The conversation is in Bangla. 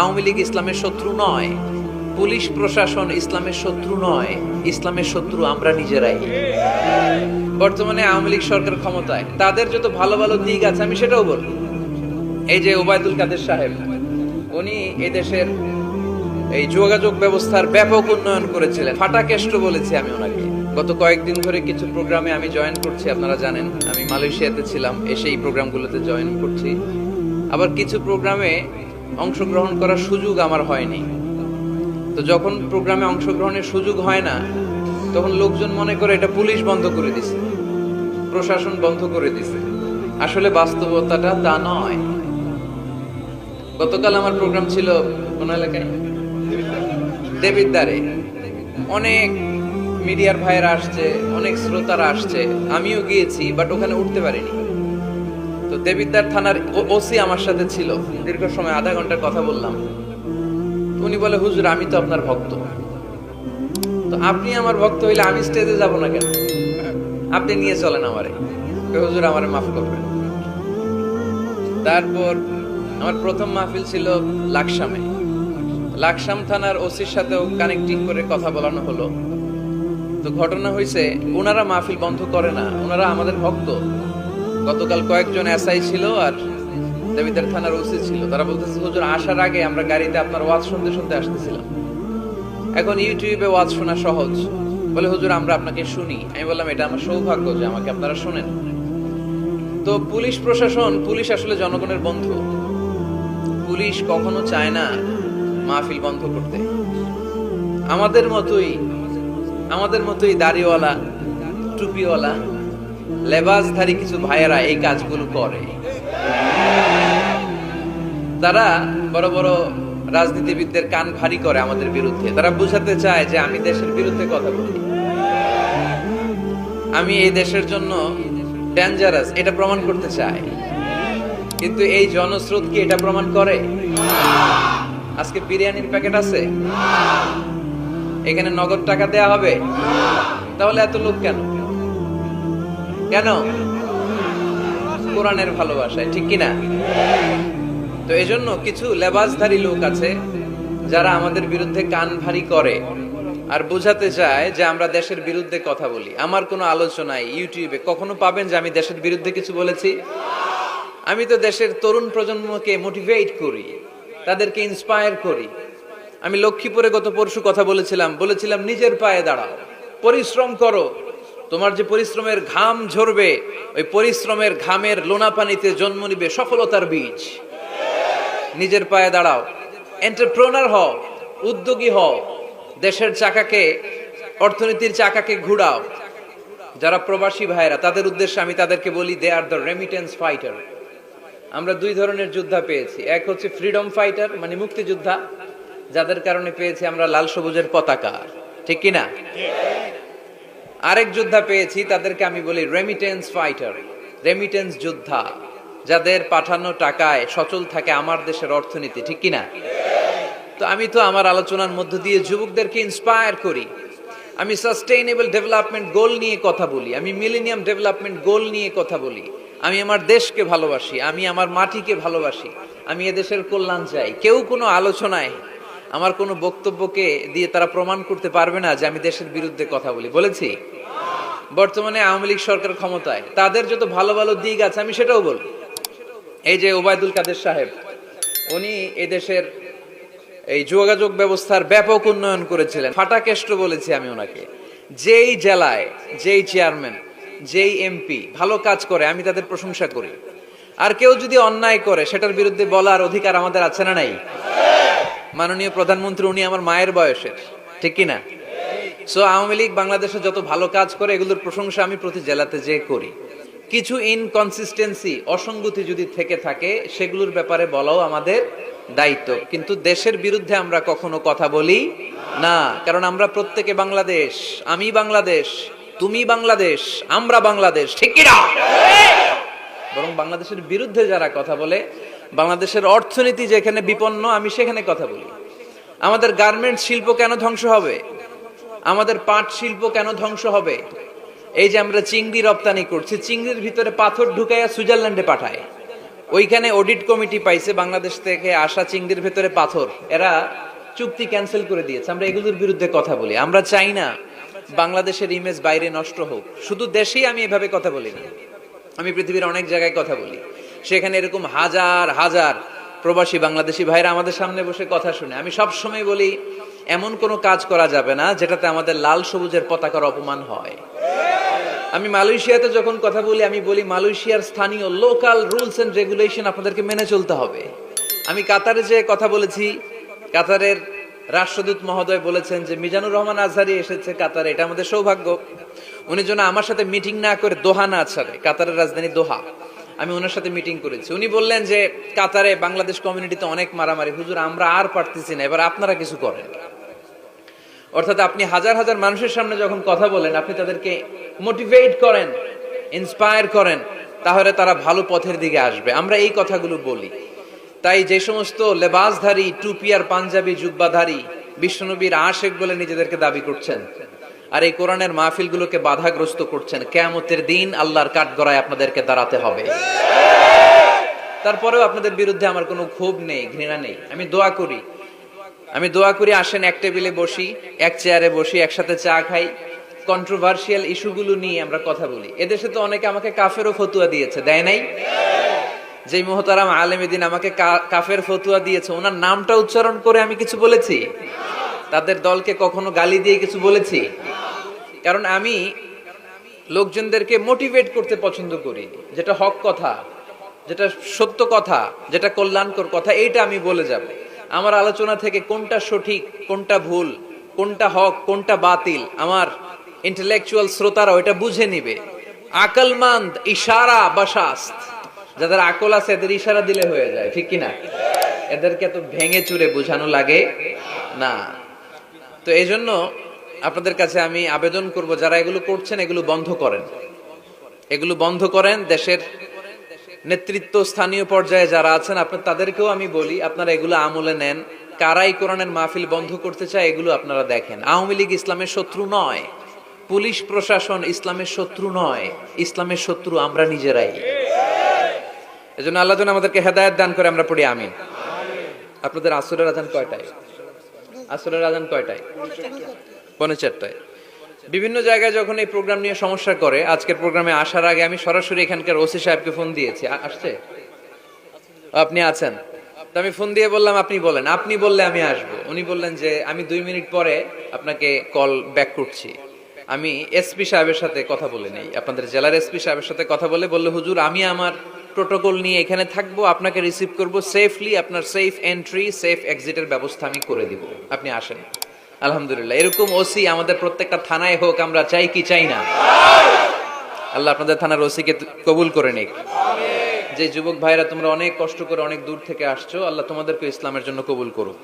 আওয়ামী লীগ ইসলামের শত্রু নয়, পুলিশ প্রশাসন ইসলামের শত্রু নয়, ইসলামের শত্রু আমরা নিজেরাই। বর্তমানে আওয়ামী লীগ সরকার ক্ষমতায়, তাদের যত ভালো ভালো দিক আছে, আমি সেটাও বলব এই যে ওবায়দুল কাদের সাহেব, উনি এই দেশের এই যোগাযোগ ব্যবস্থার ব্যাপক উন্নয়ন করেছিলেন। ফাটা কেষ্ট বলেছি আমি ওনাকে। গত কয়েকদিন ধরে কিছু প্রোগ্রামে আমি জয়েন করছি, আপনারা জানেন। আমি মালয়েশিয়াতে ছিলাম, এসে এই প্রোগ্রামগুলোতে জয়েন করছি। আবার কিছু প্রোগ্রামে অংশগ্রহণ করার সুযোগ আমার হয়নি। তো যখন প্রোগ্রামে অংশগ্রহণের সুযোগ হয় না, তখন লোকজন মনে করে এটা পুলিশ বন্ধ করে দিছে, প্রশাসন বন্ধ করে দিছে। আসলে বাস্তবতাটা তা নয়। গতকাল আমার প্রোগ্রাম ছিল কোন এলাকায়? দেবিদ্বারে। অনেক মিডিয়ার ভাইয়েরা আসছে, অনেক শ্রোতারা আসছে, আমিও গিয়েছি, বাট ওখানে উঠতে পারিনি। তো দেবিদ্বার থানার ওসি আমার সাথে ছিল। দীর্ঘ সময় আধা ঘণ্টার কথা বললাম। উনি বলে, হুজুর, আমি তো আপনার ভক্ত। তো আপনি আমার ভক্ত হইলে আমি স্টেজে যাব না কেন? আপনি নিয়ে চলেন আমারে। হুজুর, আমারে মাফ করবেন। তারপর আমার প্রথম মাহফিল ছিল লাকসামে। লাকসাম থানার ওসির সাথেও কানেক্টিং করে কথা বলানো হলো। তো ঘটনা হয়েছে ওনারা মাহফিল বন্ধ করে না ওনারা আমাদের ভক্ত। গতকাল কয়েকজন এসআই ছিল আর দেবিদার থানার ওসি ছিল। তারা বলতেছে, হুজুর, আসার আগে আমরা গাড়িতে আপনার ওয়াজ শুনতে শুনতে আসতেছিলাম। এখন ইউটিউবে ওয়াজ শোনা সহজ। বলে, হুজুর, আমরা আপনাকে শুনি। আমি বললাম, এটা আমার সৌভাগ্য যে আমাকে আপনারা শোনেন। তো পুলিশ প্রশাসন, পুলিশ আসলে জনগণের বন্ধু। পুলিশ কখনো চায় না মাহফিল বন্ধ করতে। আমাদের মতোই আমাদের মতোই দাড়িওয়ালা, টুপিওয়ালা লেবাসধারী কিছু ভাইয়েরা এই কাজগুলো করে। তারা বড় বড় রাজনীতিবিদদের কান ভারী করে আমাদের বিরুদ্ধে। তারা বুঝাতে চায় যে আমি দেশের বিরুদ্ধে কথা বলি। আমি এই দেশের জন্য ডেঞ্জারাস এটা প্রমাণ করতে চাই। কিন্তু এই জনস্রোত কি এটা প্রমাণ করে? আজকে বিরিয়ানির প্যাকেট আছে? এখানে নগদ টাকা দেয়া হবে। তাহলে এত লোক কেন? কেন? কোরআনের ভালোবাসায়, ঠিক কিনা? তো এই জন্য কিছু লেবাসধারী লোক আছে যারা আমাদের বিরুদ্ধে কান ভারী করে আর বোঝাতে চায় যে আমরা দেশের বিরুদ্ধে কথা বলি। আমার কোনো আলোচনায় ইউটিউবে কখনো পাবেন যে আমি দেশের বিরুদ্ধে কিছু বলেছি? আমি তো দেশের তরুণ প্রজন্মকে মোটিভেট করি, তাদেরকে ইন্সপায়ার করি। আমি লক্ষ্মীপুরে গত পরশু কথা বলেছিলাম বলেছিলাম নিজের পায়ে দাঁড়াও, পরিশ্রম করো তোমার যে পরিশ্রমের ঘাম ঝরবে, ওই পরিশ্রমের ঘামের লোনা পানিতে জন্ম নিবে সফলতার বীজ। নিজের পায়ে দাঁড়াও। এন্টারপ্রনার হও, উদ্যোগী হও। দেশের চাকাকে, অর্থনীতির চাকাকে ঘুরাও। যারা প্রবাসী ভাইরা তাদের উদ্দেশ্যে আমি তাদেরকে বলি they are the remittance fighter আমরা দুই ধরনের যোদ্ধা পেয়েছি। এক হচ্ছে ফ্রিডম ফাইটার মানে মুক্তিযোদ্ধা। যাদের কারণে পেয়েছি আমরা লাল সবুজের পতাকা। ঠিক কিনা? আরেক যোদ্ধা পেয়েছি, তাদেরকে আমি বলি রেমিটেন্স ফাইটার রেমিটেন্স যোদ্ধা, যাদের পাঠানো টাকায় সচল থাকে আমার দেশের অর্থনীতি, ঠিক কিনা? তো আমি তো আমার আলোচনার মধ্য দিয়ে যুবকদেরকে ইন্সপায়ার করি। আমি সাস্টেইনেবল ডেভেলপমেন্ট গোল নিয়ে কথা বলি, আমি মিলেনিয়াম ডেভেলপমেন্ট গোল নিয়ে কথা বলি। আমি আমার দেশকে ভালোবাসি, আমি আমার মাটিকে ভালোবাসি, আমি এদেশের কল্যাণ চাই। কেউ কোনো আলোচনায় আমার কোনো বক্তব্যকে দিয়ে তারা প্রমাণ করতে পারবে না যে আমি দেশের বিরুদ্ধে কথা বলি। বলেছি? বর্তমানে আওয়ামী লীগ সরকার ক্ষমতায়। তাদের যত ভালো ভালো দিক আছে, আমি সেটাও বলব। এই যে ওবায়দুল কাদের সাহেব, উনি এদেশের এই যোগাযোগ ব্যবস্থার ব্যাপক উন্নয়ন করেছিলেন। ফাটা কেষ্ট বলেছি আমি ওনাকে। যেই জেলায়, যেই চেয়ারম্যান, যেই এমপি ভালো কাজ করে, আমি তাদের প্রশংসা করি। আর কেউ যদি অন্যায় করে, সেটার বিরুদ্ধে বলার অধিকার আমাদের আছে না নাই? মাননীয় প্রধানমন্ত্রী, উনি আমার মায়ের বয়সের, ঠিক কি না সো আওয়ামী লীগ বাংলাদেশে যত ভালো কাজ করে, এগুলোর প্রশংসা আমি প্রতি জেলাতে যে করি। কিছু ইনকনসিস্টেন্সি অসঙ্গতি যদি থেকে থাকে, সেগুলোর ব্যাপারে বলাও আমাদের দায়িত্ব। কিন্তু দেশের বিরুদ্ধে আমরা কখনো কথা বলি না, কারণ আমরা প্রত্যেকে বাংলাদেশ, আমি বাংলাদেশ, তুমি বাংলাদেশ, আমরা বাংলাদেশ, ঠিক কি না বরং বাংলাদেশের বিরুদ্ধে যারা কথা বলে বাংলাদেশের অর্থনীতি যেখানে বিপন্ন, আমি সেখানে কথা বলি। আমাদের গার্মেন্টস শিল্প কেন ধ্বংস হবে? আমাদের পাট শিল্প কেন ধ্বংস হবে? এই যে আমরা চিংড়ি রপ্তানি করছি, চিংড়ির ভিতরে পাথর ঢুকাইয়া সুইজারল্যান্ডে পাঠায়। ওইখানে অডিট কমিটি পাইছে বাংলাদেশ থেকে আসা চিংড়ির ভেতরে পাথর। এরা চুক্তি ক্যান্সেল করে দিয়েছে। আমরা এগুলোর বিরুদ্ধে কথা বলি। আমরা চাই না বাংলাদেশের ইমেজ বাইরে নষ্ট হোক। শুধু দেশেই আমি এভাবে কথা বলি না আমি পৃথিবীর অনেক জায়গায় কথা বলি। সেখানে এরকম হাজার হাজার প্রবাসী বাংলাদেশি ভাইরা আমাদের সামনে বসে কথা শুনে। আমি সব সময় বলি, এমন কোনো কাজ করা যাবে না যেটাতে আমাদের লাল সবুজের পতাকার অপমান হয়। আমি মালয়েশিয়াতে যখন কথা বলি, আমি বলি মালয়েশিয়ার স্থানীয় লোকাল রুলস এন্ড রেগুলেশন আপনাদেরকে মেনে চলতে হবে। আমি কাতারে যে কথা বলেছি, কাতারের রাষ্ট্রদূত মহোদয় বলেছেন যে, মিজানুর রহমান আজহারি এসেছে কাতারে, এটা আমাদের সৌভাগ্য। উনি যেন আমার সাথে মিটিং না করে দোহা না ছাড়ে। কাতারের রাজধানী দোহা। আমি ওনার সাথে মিটিং করেছি। উনি বললেন যে, কাতারে বাংলাদেশ কমিউনিটিতে অনেক মারামারি। হুজুর, আমরা আর পারতেছি না। এবার আপনারা কিছু করেন। অর্থাৎ আপনি হাজার হাজার মানুষের সামনে যখন কথা বলেন, আপনি তাদেরকে মোটিভেট করেন ইন্সপায়ার করেন, তাহলে তারা ভালো পথের দিকে আসবে। আমরা এই কথাগুলো বলি। তাই যে সমস্ত লেবাসধারী, টুপি আর পাঞ্জাবি, জুব্বাধারী, বিশ্বনবীর আশেক বলে নিজেদেরকে দাবি করছেন আর এই কোরআনের মাহফিলগুলোকে বাধাগ্রস্ত করছেন। কেয়ামতের দিন আল্লাহর কাঠগড়ায় আপনাদেরকে দাঁড়াতে হবে। তারপরেও আপনাদের বিরুদ্ধে আমার কোনো ক্ষোভ নেই, ঘৃণা নেই। আমি দোয়া করি। আমি দোয়া করি, আসেন এক টেবিলে বসি, এক চেয়ারে বসি, একসাথে চা খাই। কন্ট্রোভার্সিয়াল ইস্যুগুলো নিয়ে আমরা কথা বলি। এদেশে তো অনেকে আমাকে কাফেরও ফতুয়া দিয়েছে, দেয় নাই? যে মোহতারাম আলেমেদিন আমাকে কাফের ফতুয়া দিয়েছে, ওনার নামটা উচ্চারণ করে আমি কিছু বলেছি? তাদের দলকে কখনো গালি দিয়ে কিছু বলেছি? কারণ আমি লোকজনদেরকে মোটিভেট করতে পছন্দ করি। যেটা হক কথা, যেটা সত্য কথা, যেটা কল্যাণকর কথা, এইটা আমি বলে যাব। আমার আলোচনা থেকে কোনটা সঠিক, কোনটা ভুল, কোনটা হক, কোনটা বাতিল, আমার ইন্টেলেকচুয়াল শ্রোতারা ওইটা বুঝে নিবে। আকলমান্দ ইশারা বা শাস্ত যাদের আকল আছে, এদের ইশারা দিলে হয়ে যায়, ঠিক কিনা? এদেরকে তো ভেঙে চুরে বোঝানো লাগে না। তো এই জন্য আপনাদের কাছে আমি আবেদন করব, যারা এগুলো করছেন, এগুলো বন্ধ করেন। এগুলো বন্ধ করেন, দেশের নেতৃত্ব স্থানীয় পর্যায়ে যারা আছেন, আপনার তাদেরকেও আমি বলি, আপনারা এগুলো আমলে নেন। কারাই কোরআনের মাহফিল বন্ধ করতে চায়, এগুলো আপনারা দেখেন। আওয়ামী লীগ ইসলামের শত্রু নয়। পুলিশ প্রশাসন ইসলামের শত্রু নয়। ইসলামের শত্রু আমরা নিজেরাই। এজন্য আল্লাহ যেন আমাদেরকে হেদায়েত দান করে, আমরা পড়ি, আমিন। আপনাদের আসরের আজান কয়টায়? আসরের আজান কয়টায়? পৌনে চারটায় বিভিন্ন জায়গায় যখন এই প্রোগ্রাম নিয়ে সমস্যা করে, আজকের প্রোগ্রামে আসার আগে আমি সরাসরি এখানকার ওসি সাহেবকে ফোন দিয়েছি। আসছে? আপনি আছেন? তো আমি ফোন দিয়ে বললাম, আপনি বলেন। আপনি বললে আমি আসব। উনি বললেন যে, আমি দুই মিনিট পরে আপনাকে কল ব্যাক করছি। আমি এসপি সাহেবের সাথে কথা বলে নেই। আপনাদের জেলার এসপি সাহেবের সাথে কথা বলে বললে, হুজুর, আমি আমার প্রোটোকল নিয়ে এখানে থাকব, আপনাকে রিসিভ করব সেফলি আপনার সেফ এন্ট্রি সেফ এক্সিটের ব্যবস্থা আমি করে দিব। আপনি আসেন। আলহামদুলিল্লাহ। এরকম ওসি আমাদের প্রত্যেকটা থানায় হোক, আমরা চাই কি চাই না। আল্লাহ আপনাদের থানার ওসিকে কবুল করে নিক। যে যুবক ভাইরা তোমরা অনেক কষ্ট করে অনেক দূর থেকে আসছো, আল্লাহ তোমাদেরকে ইসলামের জন্য কবুল করুক।